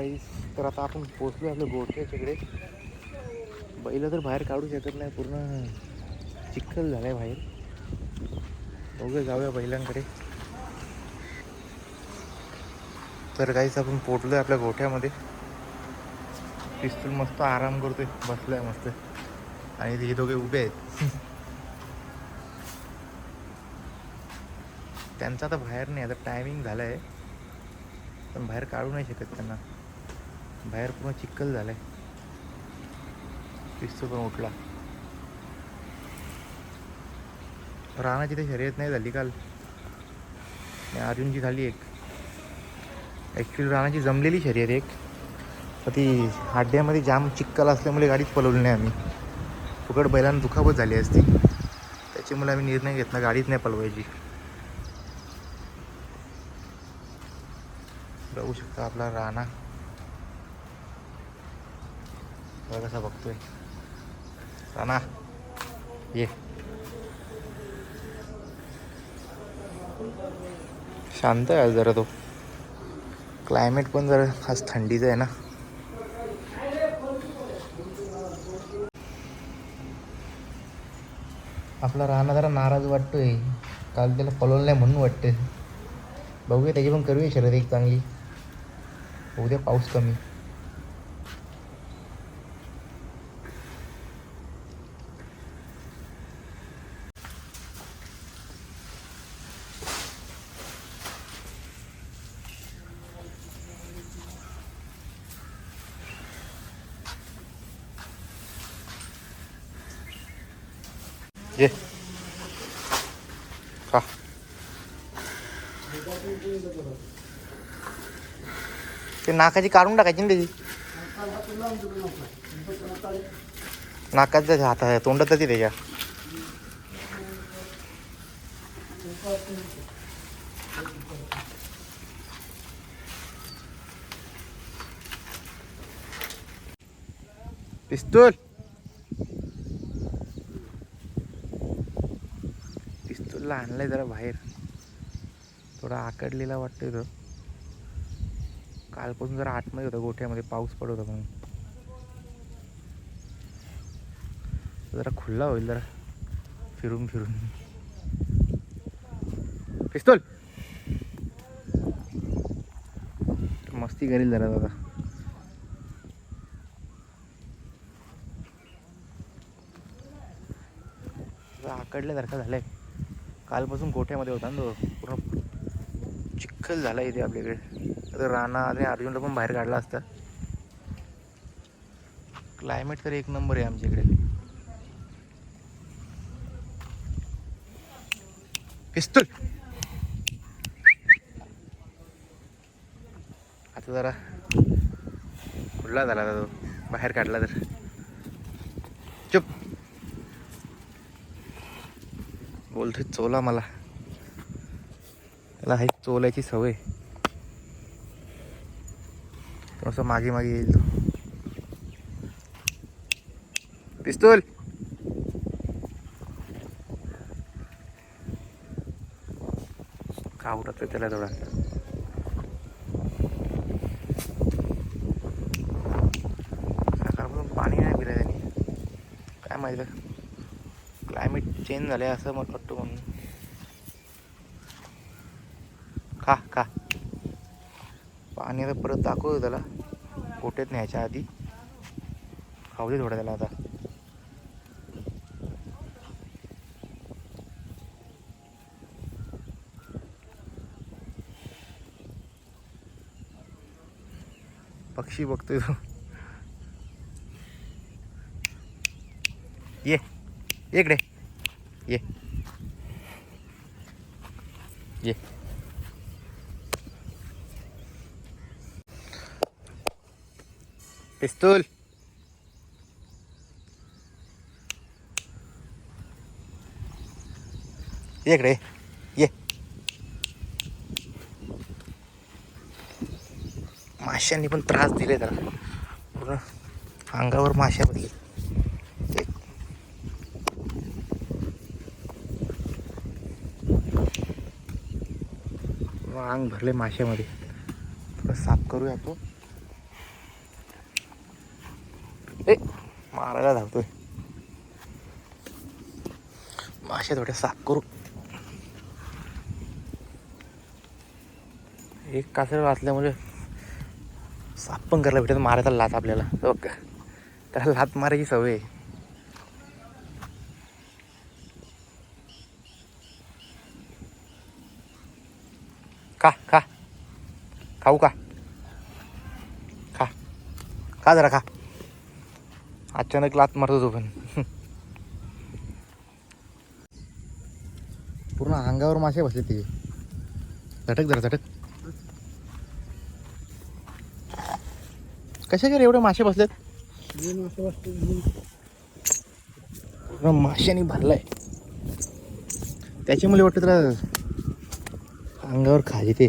गाईस तर आता आपण पोचलो आपल्या गोठ्याच्या तिकडे बैल तर बाहेर काढू शकत नाही पूर्ण चिखल झालाय बाहेर. दोघे जाऊया बैलांकडे. तर काहीच आपण पोचलोय आपल्या गोठ्यामध्ये. पिस्तूल मस्त आराम करतोय बसलाय मस्त. आणि ते हे दोघे उभे आहेत. त्यांचा आता बाहेर नाही आता टायमिंग झालं आहे पण बाहेर काढू नाही शकत त्यांना. बाहेर पूर्ण चिखल झालाय. पिस्तू पण उठला. राणाची ते शर्यत नाही झाली काल. आणि अर्जुनची झाली एक. ॲक्च्युली राणाची जमलेली शर्यत एक. पण ती हाड्यामध्ये जाम चिक्कल असल्यामुळे गाडीच पलवली नाही आम्ही. फुकट बैलांना दुखापत झाली असती. त्याच्यामुळे आम्ही निर्णय घेतला गाडीच नाही पलवायची बघू शकता आपला राणा. बघा कसा बघतोय. राणा ये. शांत आहे आज जरा तो. क्लायमेट पण जरा खास थंडीचं आहे ना. आपला राणा जरा नाराज वाटतोय. काल त्याला पलवलं नाही म्हणून वाटतंय. बघूया त्याची पण करूया शर्यत एक चांगली. उद्या पाऊस कमी. ये खा ते नाकाची काढून टाकायची ना त्याची नाकात जायचं हात तोंडात जाते त्याच्या पिस्तूल पिस्तूलला आणलंय जरा बाहेर. थोडा आकडलेला वाटतो तो. कालपासून जरा आतमध्ये होता गोठ्यामध्ये पाऊस पडत होता म्हणून. जरा खुल्ला होईल जरा फिरून फिरून. पिस्तोल! मस्ती करेल जरा दादा. जरा आकडल्यासारखा झालाय. कालपासून गोठ्यामध्ये होता ना तो. पूर्ण चिखल झाला इथे आपल्याकडे. आता राणा आणि अर्जुनला पण बाहेर काढला असता. क्लायमेट तर एक नंबर आहे आमच्या इकडे पिस्तूल! आता जरा खुल्ला झाला तो. बाहेर काढला तर. बोलतोय चोला मला. त्याला आहे चोलायची सवय. थोडंसं मागे मागे येईल तो. पिस्तूल! का उठतोय त्याला थोडा सकाळपासून पाणी नाही पिलं त्याने. काय माहिती क्लायमेट चेंज झालं आहे असं मला वाटतं म्हणून. खा खा. पाणी आता परत दाखवतो त्याला. पोटेत न्यायच्या आधी. खाऊ दे थोडं त्याला आता. पक्षी बघतोय तो. ये. ये इकडे. ये। ये। पिस्तूल। ये इकडे ये। माशांनी पण त्रास दिले जरा. पूर्ण अंगावर माश्या बघितली तेव्हा अंग भरले माशामध्ये. थोडं साफ करूया तो ए मारायला धावतोय. मासे थोड्या साफ करू. एक कासर वाचल्यामुळे साफ पण करायला भेटत मारायचा लात आपल्याला. बघ त्याला लात मारायची सवय आहे. खा खा. खाऊ का? खा. खा जरा खा. अचानक लात मारतो तो पण. पूर्ण अंगावर मासे बसले ते. झटक जरा झटक. कशा गेले एवढे मासे बसलेत? पूर्ण माशाने भरलाय. त्याच्यामुळे वाटतं तर अंगावर खाली ते.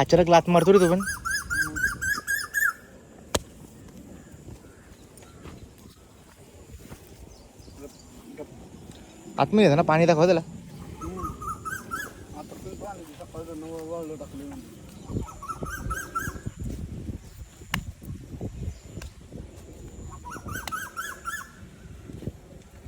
अचानक लात मारतो रे तू पण. आतमध्ये ना पाणी दाखवा त्याला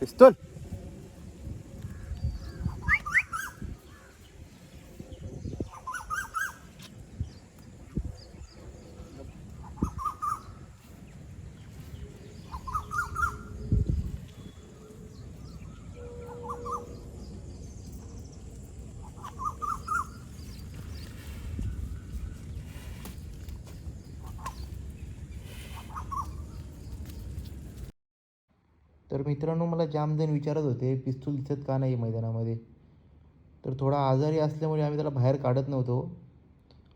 पिस्तूल तर मित्रांनो मला जामदेन विचारत होते पिस्तूल दिसत का नाही मैदानामध्ये? तर थोडा आजारी असल्यामुळे आम्ही त्याला बाहेर काढत नव्हतो.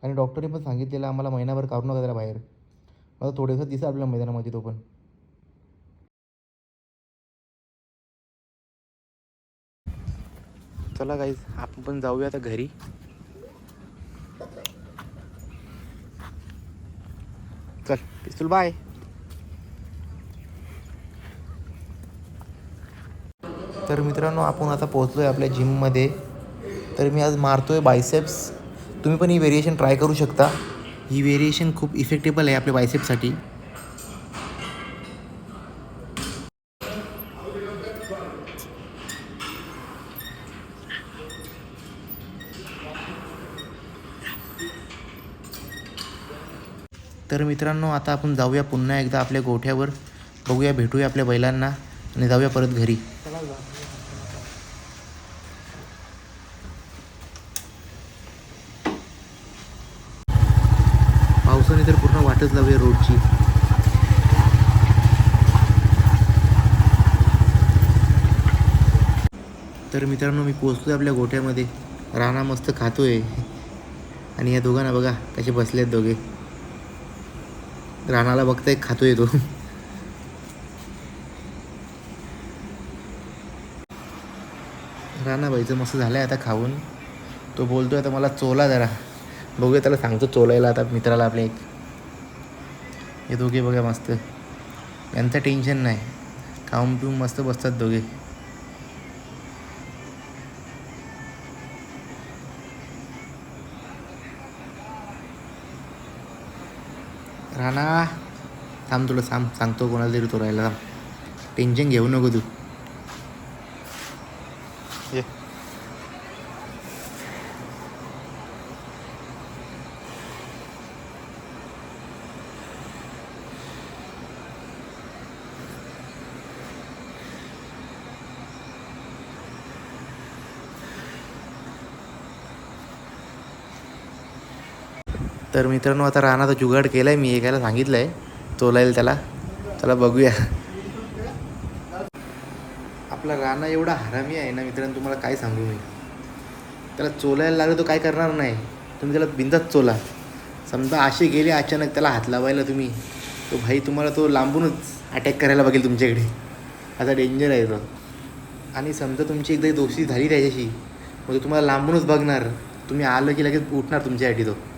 आणि डॉक्टरने पण सांगितलेलं आम्हाला महिनाभर काढू नका त्याला बाहेर. मला थोडे दिवसात दिसा आपल्या मैदानामध्ये तो पण. चला गाईज आपण पण जाऊया आता घरी. चल पिस्तूल बाय तर मित्रांनो आपण आता पोहोचलो आहे आपल्या जिममध्ये तर मी आज मारतो आहे बायसेप्स तुम्ही पण ही व्हेरिएशन ट्राय करू शकता. ही व्हेरिएशन खूप इफेक्टेबल आहे आपल्या बायसेपसाठी तर मित्रांनो आता आपण जाऊया पुन्हा एकदा आपल्या गोठ्यावर. बघूया भेटूया आपल्या बैलांना. आणि जाऊया परत घरी. पावसाने तर पूर्ण वाटच लावूया रोडची. तर मित्रांनो मी पोचतोय आपल्या गोठ्यामध्ये. राणा मस्त खातोय. आणि या दोघांना बघा कसे बसले आहेत दोघे. राणाला बघताय खातोय तो. राणा भाईचं मस्त झालं आहे आता खाऊन. तो बोलतोय आता मला चोला जरा. बघूया त्याला सांगतो चोलायला आता मित्राला आपल्या एक. हे दोघे बघा मस्त. यांचं टेन्शन नाही. खाऊन पिऊन मस्त बसतात दोघे. राणा थांब तुला सांग सांगतो कोणाला तरी तो राहिला टेन्शन घेऊ नको तू ये तर मित्रांनो आता राणाचा जुगाड केला आहे मी एकाला सांगितलं आहे चोलायला त्याला. चला बघूया. आपला राणा एवढा हरामी आहे ना मित्रांनो तुम्हाला काय सांगू मी? त्याला चोलायला लागलं तो काय करणार नाही. तुम्ही त्याला बिंदात चोला. समजा असे गेले अचानक त्याला हात लावायला तुम्ही. तो भाई तुम्हाला तो लांबूनच अटॅक करायला बघेल तुमच्याकडे. असा डेंजर आहे तो. आणि समजा तुमची एकदा दोषी झाली त्याच्याशी मग तो तुम्हाला लांबूनच बघणार. तुम्ही आलं की लगेच उठणार तुमच्यासाठी तो.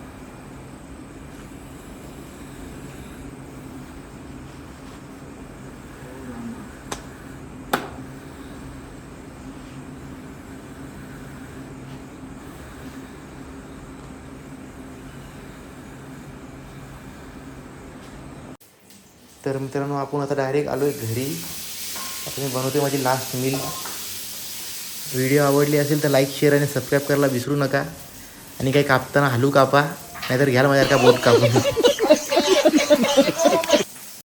तर मित्रांनो आपण आता डायरेक्ट आलो आहे घरी. आता मी बनवते माझी लास्ट मील व्हिडिओ आवडली असेल तर लाईक शेअर आणि सबस्क्राईब करायला विसरू नका. आणि काही कापताना हलू कापा नाहीतर घ्याल माझ्या का बोट कापून.